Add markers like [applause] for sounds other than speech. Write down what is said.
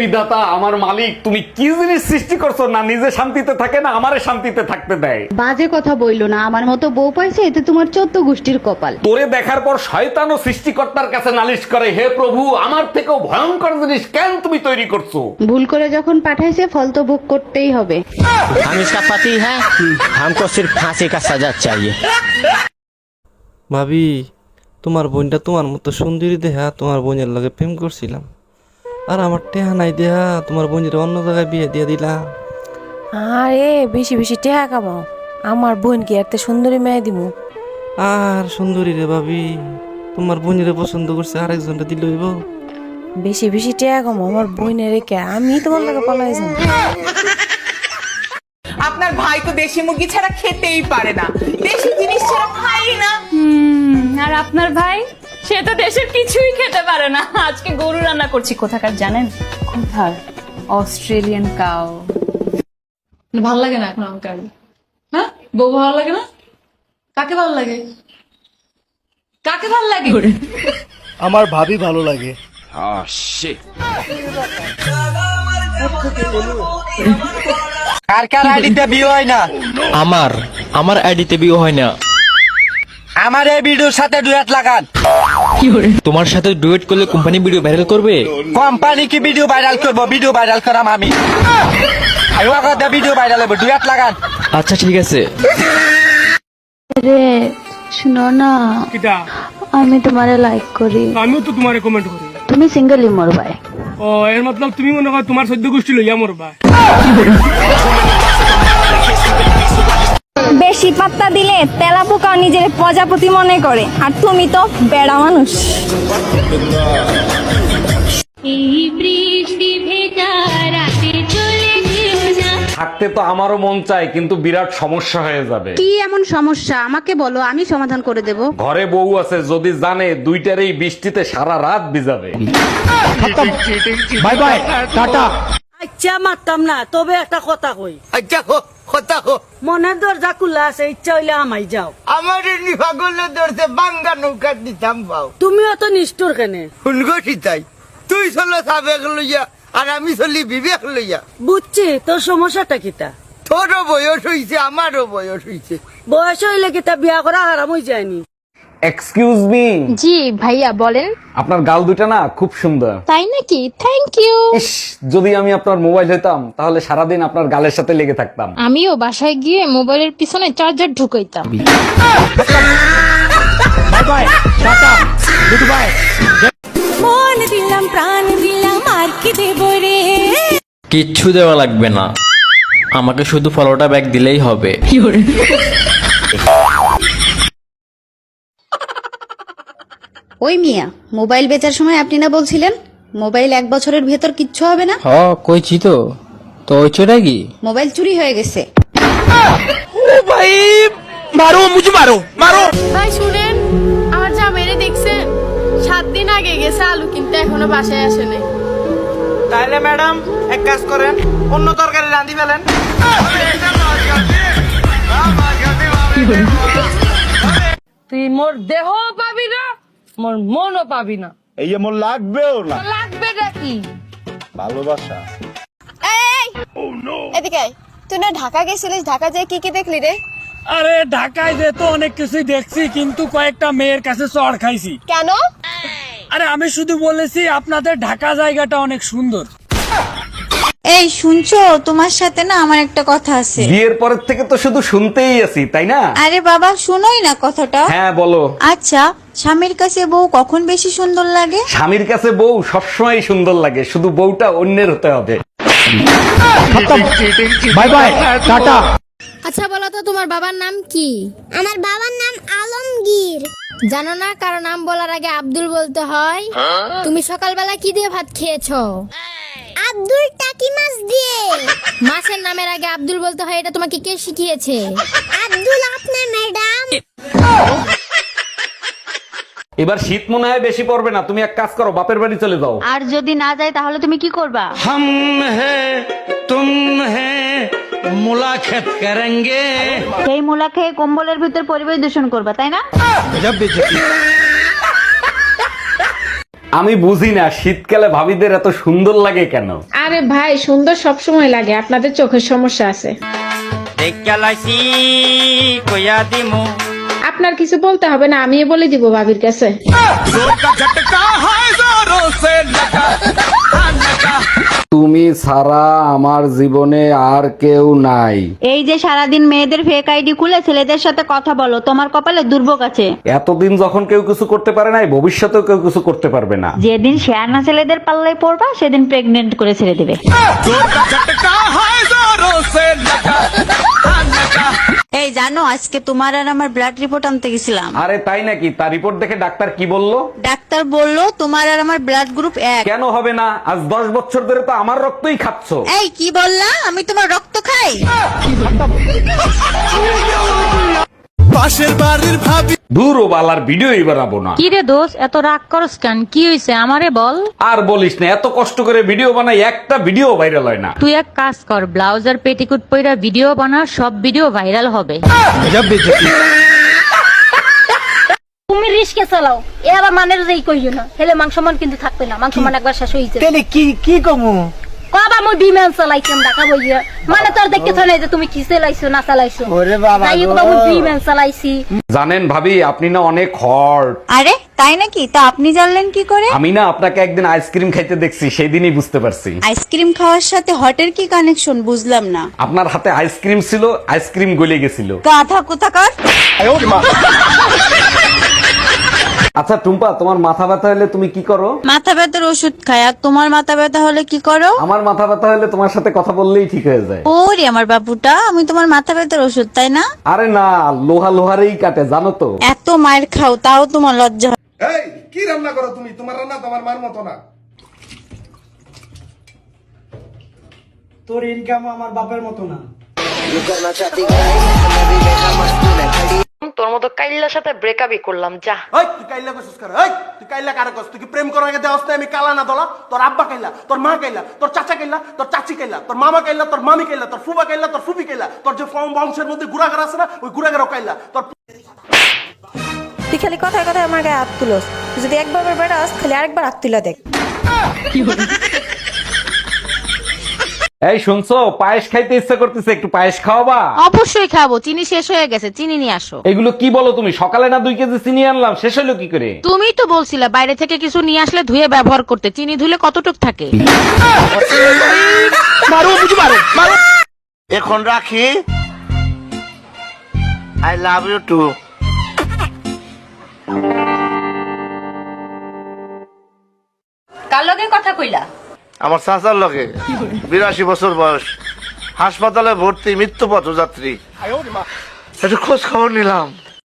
বিধাতা আমার মালিক তুমি কি জিনিস সৃষ্টি করছো না নিজে শান্তিতে থাকে না আমারে শান্তিতে থাকতে দেয় বাজে কথা বইলো না আমার মতো বউ পাইছে এতে তোমার চোদ্দ গোষ্ঠীর কপাল তোরে দেখার পর শয়তান ও সৃষ্টিকর্তার কাছে নালিশ করে হে প্রভু আমার থেকেও ভয়ঙ্কর জিনিস কেন তুমি তৈরি করছো ভুল করে যখন পাঠাইছে ফল তো ভোগ করতেই হবে हम इसका पति है हमको सिर्फ फांसी का सजा चाहिए ভাবি তোমার বোনটা তোমার মতো সুন্দরী দেহা তোমার বোনের লগে প্রেম করছিলাম আর আমার টেহা নাই দেহা তোমার বোনের অন্য জায়গায় বিয়ে দিয়ে দিলাম আরে বেশি বেশি টেহা কামাও। আমার বোন কি একটা সুন্দরী মেয়ে দিমু? আর সুন্দরী রে ভাবি তোমার বোনের পছন্দ করছে আরেকজনটা দিল হইব। বেশি বেশি টেহা কামাও আমার বোনের রেখে আমি তোমার লাগে পালাই যাব। আপনার ভাই তো দেশি মুরগি ছাড়া খেতেই পারে না। দেশি জিনিস ছাড়া খাই না। আর আপনার ভাই? সে তো দেশের কিছুই খেতে পারে না। আজকে গরু রান্না করছি কোথাকার জানেন? কোথার? Australian cow. ভালো লাগে না এখন আমাকে আর। হ্যাঁ? বউ ভালো লাগে না? কাকে ভালো লাগে? কাকে ভালো লাগে? আমার ভাবি ভালো লাগে। কার কার আইডিতে বিয়ে হয় না? আমার আমার আইডিতে বিয়ে হয় না। আমার এই ভিডিওর সাথে ডুয়েট লাগান। তোমার সাথে ডুয়েট করলে কোম্পানি ভিডিও ভাইরাল করবে? কোম্পানি কি ভিডিও ভাইরাল করব? ভিডিও ভাইরাল করাম আমি। ভিডিও ভাইরাল হবে ডুয়েট লাগান। আচ্ছা ঠিক আছে। রে শুনো না। আমি তোমারে লাইক করি। আমিও তো তোমার কমেন্ট করি। তুমি সিঙ্গেলই মরবাই। ও এর মতলব তুমি মনে করো তোমার সদ্য গোষ্ঠী লইয়া মরবা [laughs] বেশি পাত্তা দিলে তেলা পোকা নিজের প্রজাপতি মনে করে। আর তুমি তো বেড়া মানুষ। থাকতে তো আমারও মন চায় কিন্তু বিরাট সমস্যা হয়ে যাবে। কি এমন সমস্যা? আমাকে বলো আমি সমাধান করে দেব। ঘরে বউ আছে যদি জানে দুইটার এই বৃষ্টিতে সারা রাত ভিজাবে। By bye tata. ইচ্ছা মারতাম না তবে একটা কথা কই। আচ্ছা কথা মনের দরজা খুলা আছে ইচ্ছা হইলে আমাই যাও। আমার নিফাগলে ধরতে বাঙ্গা নৌকা দিতাম পাও তুমিও তো নিষ্ঠুর কেনে। তাই? তুই চলো সাবেক লইয়া আর আমি চলি বিবেক লইয়া। বুঝছি তোর সমস্যাটা কিতা? তোরও বয়স হইছে আমারও বয়স হইছে। বয়স হইলে কিতা বিয়া করা হারাম হয়ে যায়নি? এক্সকিউজ মি জি ভাইয়া বলেন। আপনার গাল দুটা না খুব সুন্দর। তাই নাকি? থ্যাংক ইউ ইস যদি আমি আপনার মোবাইল হইতাম তাহলে সারাদিন আপনার গালের সাথে লেগে থাকতাম। আমিও বাসায় গিয়ে মোবাইলের পিছনে charger ঢুকাইতাম। Bye bye tata good bye মন দিলাম প্রাণ দিলাম আর কি দেব রে? কিচ্ছু দেওয়া লাগবে না। আমাকে শুধু ফলোটা ব্যাগ দিলেই হবে। ওই মিয়া মোবাইল বেচার সময় আপনি না বলছিলেন? মোবাইল এক বছরের ভেতর কিচ্ছু হবে না? হ কইছি তো। তো ওইটা কি? মোবাইল চুরি হয়ে গেছে। ও ভাই মারো মুঝে মারো মারো। ভাই শুনেন আমার জামাইরে দেখছেন সাত দিন আগে গেছে আলু কিনতে এখনও বাসায় আসে নাই। তাহলে ম্যাডাম এক কাজ করেন অন্য তরকারি রাঁধি ফেলেন। তুই মোর দেহ পাবি না। মোর মনও পাবি না। এই এমন লাগবেও না। লাগবে নাকি ভালোবাসা। এদিকে তুই না ঢাকা গেছিলিস? ঢাকা যেয়ে কি কি দেখলি রে? আরে ঢাকায় যে তো অনেক কিছুই দেখছি কিন্তু কয়েকটা মেয়ের কাছে চড় খাইছি। কেন? আরে আমি শুধু বলেছি আপনাদের ঢাকা জায়গাটা অনেক সুন্দর। এই শুনছো? তোমার সাথে না আমার একটা কথা আছে। বিয়ের পরের থেকে তো শুধু শুনতেই আছি তাই না? আরে বাবা শুনোই না কথাটা। হ্যাঁ বলো। আচ্ছা স্বামীর কাছে বউ কখন বেশি সুন্দর লাগে? স্বামীর কাছে বউ সবসময় সুন্দর লাগে শুধু বউটা অন্যের হতে হবে। Bye bye tata. আচ্ছা বলো তো তোমার বাবার নাম কি? আমার বাবার নাম আলমগীর। জানো না কারও নাম বলার আগে আব্দুল বলতে হয়? তুমি সকালবেলা কি দিয়ে ভাত খেয়েছো? আব্দুল টাকি মাছ দিয়ে। মাছের নামের আগে আব্দুল বলতে হয় এটা তোমাকে কে শিখিয়েছে? আব্দুল আপনার ম্যাডাম। এবার শীত মনে হয় বেশি পড়বে না তুমি এক কাজ করো বাপের বাড়ি চলে যাও। আর যদি না যাই তাহলে তুমি কি করবা? হাম হে তুম হে মুলাকাত করেঙ্গে। সেই মুলা কম্বলের ভিতর পরিবেশ দূষণ করবা তাই না? আমি বুঝি না শীতকালে ভাবিদের এত সুন্দর লাগে কেন? আরে ভাই সুন্দর সবসময় লাগে আপনাদের চোখের সমস্যা আছে। আপনার কিছু বলতে হবে না আমি বলে দিব ভাবির কাছে। ছাড়া আমার জীবনে আর কেউ নাই। এই যে সারাদিন মেয়েদের ফেক আইডি খুলে ছেলেদের সাথে কথা বলো তোমার কপালে দুর্ভোগ আছে। এতদিন যখন কেউ কিছু করতে পারে নাই ভবিষ্যতেও কেউ কিছু করতে পারবে না। যেদিন শেয়ানা ছেলেদের পাল্লায় পড়বা সেদিন প্রেগনেন্ট করে ছেড়ে দেবে। এই জানো আজকে তোমার আর আমার ব্লাড রিপোর্ট আনতে গেছিলাম। আরে তাই নাকি? তার রিপোর্ট দেখে ডাক্তার কি বলল? ডাক্তার বলল তোমার আর আমার ব্লাড গ্রুপ এক। কেন হবে না? আজ দশ বছর ধরে তো আমার রক্তই খাচ্ছ। এই কি বললা? আমি তোমার রক্ত খাই। দূর ও বালার ভিডিওই বানাবো না। কি রে দোষ? এত রাগ করস কেন? কি হয়েছে আমারে বল। আর বলিস না এত কষ্ট করে ভিডিও বানাই একটা ভিডিও ভাইরাল হয় না। তুই এক কাজ কর ব্লাউজার পেটিকুট পইরা ভিডিও বানা সব ভিডিও ভাইরাল হবে। তুমি রিস্কে চালাও। এ আবার মানের যেই কইও না হেলে মাংস মান কিন্তু থাকবে না মাংস মান একবার শেষ হইছে তাহলে কি কি কমু? কবা মই বিমান চালাইছিলাম দেখা বইয়া মানে তোর দেখতে থনে যে তুমি কি চালাইছো না চালাইছো? ওরে বাবা তাই কবা মই বিমান চালাইছি। জানেন ভাবি আপনি না অনেক হট আরে তাই নাকি? তা আপনি জানলেন কি করে? আমি না আপনাকে একদিন আইসক্রিম খাইতে দেখছি সেই দিনই বুঝতে পারছি। আইসক্রিম খাওয়ার সাথে হটের কি কানেকশন বুঝলাম না। আপনার হাতে আইসক্রিম ছিল আইসক্রিম গলে গেছিল। গাধা কোথাকার? আচ্ছা টুম্পা তোমার মাথা ব্যথা হলে তুমি কি করো? মাথা ব্যথার ওষুধ খায় আর তোমার মাথা ব্যথা হলে কি করো? আমার মাথা ব্যথা হলে তোমার সাথে কথা বললেই ঠিক হয়ে যায়। ওরে আমার বাবুটা আমি তোমার মাথা ব্যথার ওষুধ তাই না? আরে না লোহা লোহারেই কাটে জানো তো। এত মায়ের খাও তাও তোমার লজ্জা হয়। এই কি রান্না করো তুমি? তোমার রান্না তোমার মার মতো না। তোর ইনকাম আমার বাপের মতো না। তোর মতো কাইল্লার সাথে ব্রেকআপই করলাম যা। ওই তুই কাইলা কইছিস কর ওই তুই কাইলা কারে কস তুই কি প্রেম করার আগে দেওয়াস না আমি কালা না দলা? তোর আব্বা কাইলা তোর মা কাইলা তোর চাচা কাইলা তোর চাচি কাইলা তোর মামা কাইলা তোর মামি কাইলা তোর ফুবা কাইলা তোর ফুফি কাইলা তোর যে ফর্ম বংশের মধ্যে গুড়াগার আছে না ওই গুড়াগারও কাইলা তোর তুই খালি কথায় কথায় আমার গায়ে হাত তুলোস। যদি একবার বেড়াস খালি আরেকবার হাত তুলা দেখ। এই শুনছো? পায়েস খাইতে ইচ্ছা করতেছে একটু পায়েস খাওয়াবা? অবশ্যই খাব চিনি শেষ হয়ে গেছে চিনি নিয়ে আসো। এগুলো কি বলো তুমি? সকালে না দুই কেজি চিনি আনলাম শেষ হলো কি করে? তুমি তো বলছিলে বাইরে থেকে কিছু নিয়ে আসলে ধুয়ে ব্যবহার করতে চিনি ধুলে কতটুক থাকে? এখন রাখি। আই লাভ ইউ টু কার লগে কথা কইলা? আমার চাচার লগে। বিরাশি বছর বয়স। হাসপাতালে ভর্তি মৃত্যু পথযাত্রী একটু খোঁজ খবর নিলাম।